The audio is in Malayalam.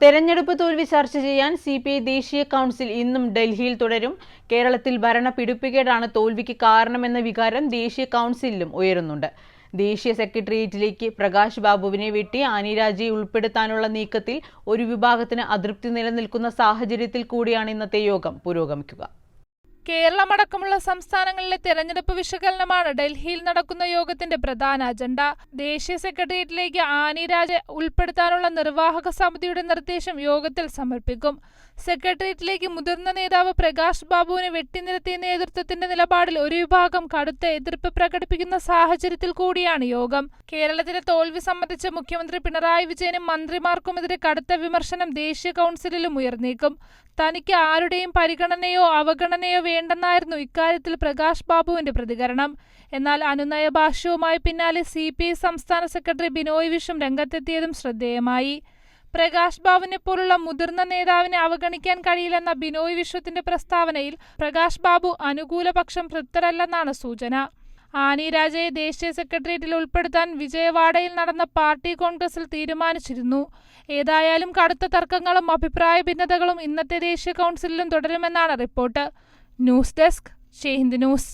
തെരഞ്ഞെടുപ്പ് തോൽവി ചർച്ച ചെയ്യാൻ സി പി ഐ ദേശീയ കൗൺസിൽ ഇന്നും ഡൽഹിയിൽ തുടരും. കേരളത്തിൽ ഭരണ പിടിപ്പുകേടാണ് തോൽവിക്ക് കാരണമെന്ന വികാരം ദേശീയ കൗൺസിലിലും ഉയരുന്നുണ്ട്. ദേശീയ സെക്രട്ടേറിയറ്റിലേക്ക് പ്രകാശ് ബാബുവിനെ വെട്ടി ആനിരാജയെ ഉൾപ്പെടുത്താനുള്ള നീക്കത്തിൽ ഒരു വിഭാഗത്തിന് അതൃപ്തി നിലനിൽക്കുന്ന സാഹചര്യത്തിൽ കൂടിയാണ് ഇന്നത്തെ യോഗം പുരോഗമിക്കുക. കേരളമടക്കമുള്ള സംസ്ഥാനങ്ങളിലെ തെരഞ്ഞെടുപ്പ് വിശകലനമാണ് ഡൽഹിയിൽ നടക്കുന്ന യോഗത്തിന്റെ പ്രധാന അജണ്ട. ദേശീയ സെക്രട്ടേറിയറ്റിലേക്ക് ആനി രാജ ഉൾപ്പെടുത്താനുള്ള നിർവാഹക സമിതിയുടെ നിർദ്ദേശം യോഗത്തിൽ സമർപ്പിക്കും. സെക്രട്ടേറിയറ്റിലേക്ക് മുതിർന്ന നേതാവ് പ്രകാശ് ബാബുവിനെ വെട്ടിനിരത്തിയ നേതൃത്വത്തിന്റെ നിലപാടിൽ ഒരു വിഭാഗം കടുത്ത എതിർപ്പ് പ്രകടിപ്പിക്കുന്ന സാഹചര്യത്തിൽ കൂടിയാണ് യോഗം. കേരളത്തിലെ തോൽവി സംബന്ധിച്ച് മുഖ്യമന്ത്രി പിണറായി വിജയനും മന്ത്രിമാർക്കുമെതിരെ കടുത്ത വിമർശനം ദേശീയ കൗൺസിലിലും ഉയർന്നേക്കും. തനിക്ക് ആരുടെയും പരിഗണനയോ അവഗണനയോ വേണ്ടെന്നായിരുന്നു ഇക്കാര്യത്തിൽ പ്രകാശ് ബാബുവിന്റെ പ്രതികരണം. എന്നാൽ അനുനയ ഭാഷ്യവുമായി പിന്നാലെ സി പി ഐ സംസ്ഥാന സെക്രട്ടറി ബിനോയ് വിഷം രംഗത്തെത്തിയതും ശ്രദ്ധേയമായി. പ്രകാശ് ബാബുവിനെ പോലുള്ള മുതിർന്ന നേതാവിനെ അവഗണിക്കാൻ കഴിയില്ലെന്ന ബിനോയ് വിശ്വത്തിന്റെ പ്രസ്താവനയിൽ പ്രകാശ് ബാബു അനുകൂലപക്ഷം തൃപ്തരല്ലെന്നാണ് സൂചന. ആനി രാജയെ ദേശീയ സെക്രട്ടേറിയറ്റിൽ ഉൾപ്പെടുത്താൻ വിജയവാഡയിൽ നടന്ന പാർട്ടി കോൺഗ്രസിൽ തീരുമാനിച്ചിരുന്നു. ഏതായാലും കടുത്ത തർക്കങ്ങളും അഭിപ്രായ ഭിന്നതകളും ഇന്നത്തെ ദേശീയ കൗൺസിലിലും തുടരുമെന്നാണ് റിപ്പോർട്ട്. ന്യൂസ് ഡെസ്ക് ഷെയ്ഹിന്ദ് ന്യൂസ്.